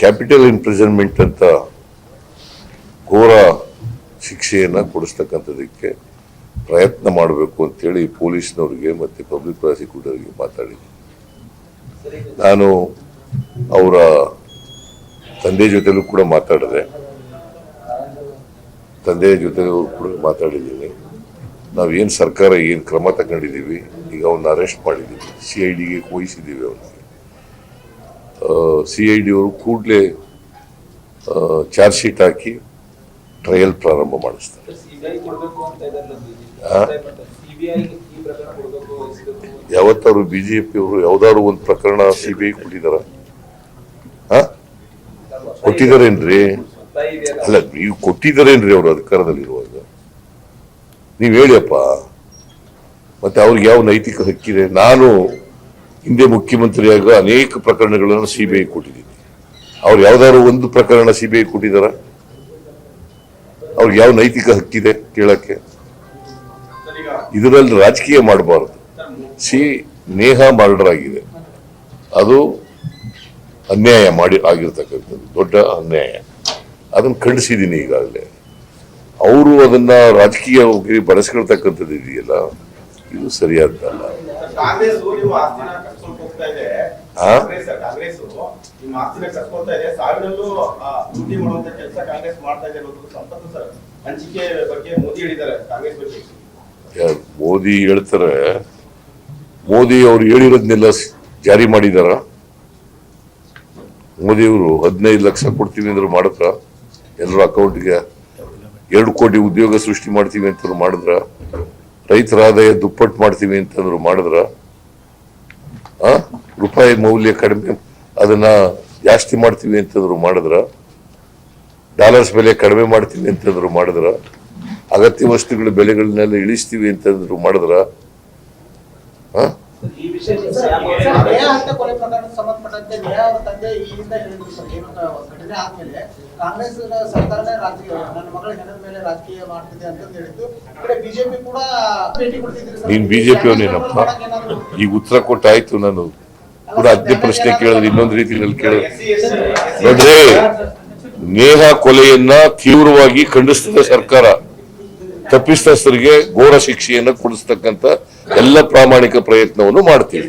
Capital imprisonment ಅಂತ ಘೋರ ಶಿಕ್ಷೆಯನ್ನು ಕೊಡಿಸ್ತಕ್ಕಂಥದಕ್ಕೆ ಪ್ರಯತ್ನ ಮಾಡಬೇಕು ಅಂತೇಳಿ ಪೊಲೀಸ್ನವ್ರಿಗೆ ಮತ್ತು ಪಬ್ಲಿಕ್ ಪ್ರಾಸಿಕ್ಯೂಟರ್ಗೆ ಮಾತಾಡಿದ್ದೀನಿ. ನಾನು ಅವರ ತಂದೆ ಜೊತೆಲೂ ಕೂಡ ಮಾತಾಡಿದೆ. ತಂದೆಯ ಜೊತೆ ಕೂಡ ಮಾತಾಡಿದ್ದೀನಿ. ನಾವೇನು ಸರ್ಕಾರ ಏನು ಕ್ರಮ ತಗೊಂಡಿದ್ದೀವಿ ಈಗ ಅವನ್ನ ಅರೆಸ್ಟ್ ಮಾಡಿದ್ದೀವಿ ಸಿ ಐ ಡಿಗೆ ವಹಿಸಿದ್ದೀವಿ ಅವನಿಗೆ. ಸಿ ಐ ಡಿಯವರು ಕೂಡಲೇ ಚಾರ್ಜ್ ಶೀಟ್ ಹಾಕಿ ಟ್ರಯಲ್ ಪ್ರಾರಂಭ ಮಾಡಿಸ್ತಾರೆ. ಯಾವತ್ತಾದ್ರು ಬಿ ಜೆ ಪಿ ಅವರು ಯಾವ್ದಾದ್ರು ಒಂದು ಪ್ರಕರಣ ಸಿ ಬಿ ಐ ಕೊಟ್ಟಿದಾರ ಕೊಟ್ಟಿದಾರೇನ್ರಿ ಅಲ್ಲ ನೀವು ಕೊಟ್ಟಿದ್ದಾರೇನ್ರಿ ಅವರು ಅಧಿಕಾರದಲ್ಲಿರುವಾಗ? ನೀವು ಹೇಳಿಯಪ್ಪ. ಮತ್ತೆ ಅವ್ರಿಗೆ ಯಾವ ನೈತಿಕ ಹಕ್ಕಿದೆ? ನಾನು ಹಿಂದೆ ಮುಖ್ಯಮಂತ್ರಿಯಾಗ ಅನೇಕ ಪ್ರಕರಣಗಳನ್ನು ಸಿ ಬಿ ಐ ಕೊಟ್ಟಿದ್ದೀನಿ ಅವ್ರು ಯಾವ್ದಾದ್ರು ಒಂದು ಪ್ರಕರಣ ಸಿ ಬಿ ಕೊಟ್ಟಿದಾರ? ಅವ್ರಿಗೆ ಯಾವ ನೈತಿಕ ಹಕ್ಕಿದೆ ಕೇಳಕ್ಕೆ? ಇದರಲ್ಲಿ ರಾಜಕೀಯ ಮಾಡಬಾರದು. ಸಿ ನೇಹ ಮರ್ಡರ್ ಆಗಿದೆ ಅದು ಅನ್ಯಾಯ ಮಾಡಿ, ಆಗಿರ್ತಕ್ಕಂಥದ್ದು. ದೊಡ್ಡ ಅನ್ಯಾಯ. ಅದನ್ನು ಖಂಡಿಸಿದ್ದೀನಿ ಈಗಾಗಲೇ. ಅವರು ಅದನ್ನ ರಾಜಕೀಯ ಬಳಸ್ಕೊಳ್ತಕ್ಕಂಥದ್ದು ಇದೆಯಲ್ಲ? ಇದು ಸರಿಯಾದ್ದಲ್ಲ ಮೋದಿ ಹೇಳ್ತಾರೆ ಮೋದಿ ಅವ್ರು ಹೇಳಿರೋದ್ನೆಲ್ಲ ಸ್- ಜಾರಿ ಮಾಡಿದಾರ. ಮೋದಿ ಅವರು ಹದಿನೈದು ಲಕ್ಷ ಕೊಡ್ತೀವಿ ಅಂದ್ರೆ ಮಾಡಿದ್ರ ಎಲ್ಲರ ಅಕೌಂಟ್ಗೆ ಎರಡು ಕೋಟಿ ಉದ್ಯೋಗ ಸೃಷ್ಟಿ ಮಾಡ್ತೀವಿ ಅಂತಂದ್ರು ಮಾಡಿದ್ರ. ರೈತರ ಆದಾಯ ದುಪ್ಪಟ್ಟು ಮಾಡ್ತೀವಿ ಅಂತಂದ್ರು ಮಾಡಿದ್ರ. ರೂಪಾಯಿ ಮೌಲ್ಯ ಕಡಿಮೆ, ಅದನ್ನ ಜಾಸ್ತಿ ಮಾಡ್ತೀವಿ ಅಂತಂದ್ರು ಮಾಡಿದ್ರ, ಡಾಲರ್ಸ್ ಬೆಲೆ ಕಡಿಮೆ ಮಾಡ್ತೀವಿ ಅಂತಂದ್ರು ಮಾಡಿದ್ರ, ಅಗತ್ಯ ವಸ್ತುಗಳ ಬೆಲೆಗಳನ್ನೆಲ್ಲ ಇಳಿಸ್ತೀವಿ ಅಂತಂದ್ರು ಮಾಡಿದ್ರ? ಈ ಕೊಲೆ ಪ್ರಕರಣಕ್ಕೆ ಸಂಬಂಧಪಟ್ಟಂತೆ ನೇಹಾ ಅವರ ತಂದೆ ಈ ಹಿಂದೆ ಹೇಳಿದ್ರು ಸರ್ ಏನು ಘಟನೆ ಆದ್ಮೇಲೆ ಕಾಂಗ್ರೆಸ್ ಸರ್ಕಾರನೇ ರಾಜಕೀಯ ನನ್ನ ಮಗಳ ಹೆಣದ ಮೇಲೆ ರಾಜಕೀಯ ಮಾಡ್ತಿದೆ ಅಂತ ಹೇಳಿದ್ದು. ಈ ಕಡೆ ಬಿಜೆಪಿ ಕೂಡ ಭೇಟಿ ಕೊಡ್ತಿದ್ರು ಸರ್. ನೀನ್ ಬಿಜೆಪಿ ಅವನೇನಪ್ಪ? ಏನಾದ್ರು ಈಗ ಉತ್ತರ ಕೊಟ್ಟಾಯ್ತು ನಾನು. ಕೂಡ ಅದೇ ಪ್ರಶ್ನೆ ಕೇಳಿದ್ರೆ ಇನ್ನೊಂದು ರೀತಿಯಲ್ಲಿ ಕೇಳಿದ್ರೆ ಸಿ ನೋಡ್ರಿ ನೇಹ ಕೊಲೆಯನ್ನ ತೀವ್ರವಾಗಿ ಖಂಡಿಸ್ತದೆ ಸರ್ಕಾರ. ತಪ್ಪಿತಸ್ಥರಿಗೆ ಘೋರ ಶಿಕ್ಷೆಯನ್ನು ಕೊಡಿಸ್ತಕ್ಕಂಥ ಎಲ್ಲ ಪ್ರಾಮಾಣಿಕ ಪ್ರಯತ್ನವನ್ನು ಮಾಡ್ತೀವಿ.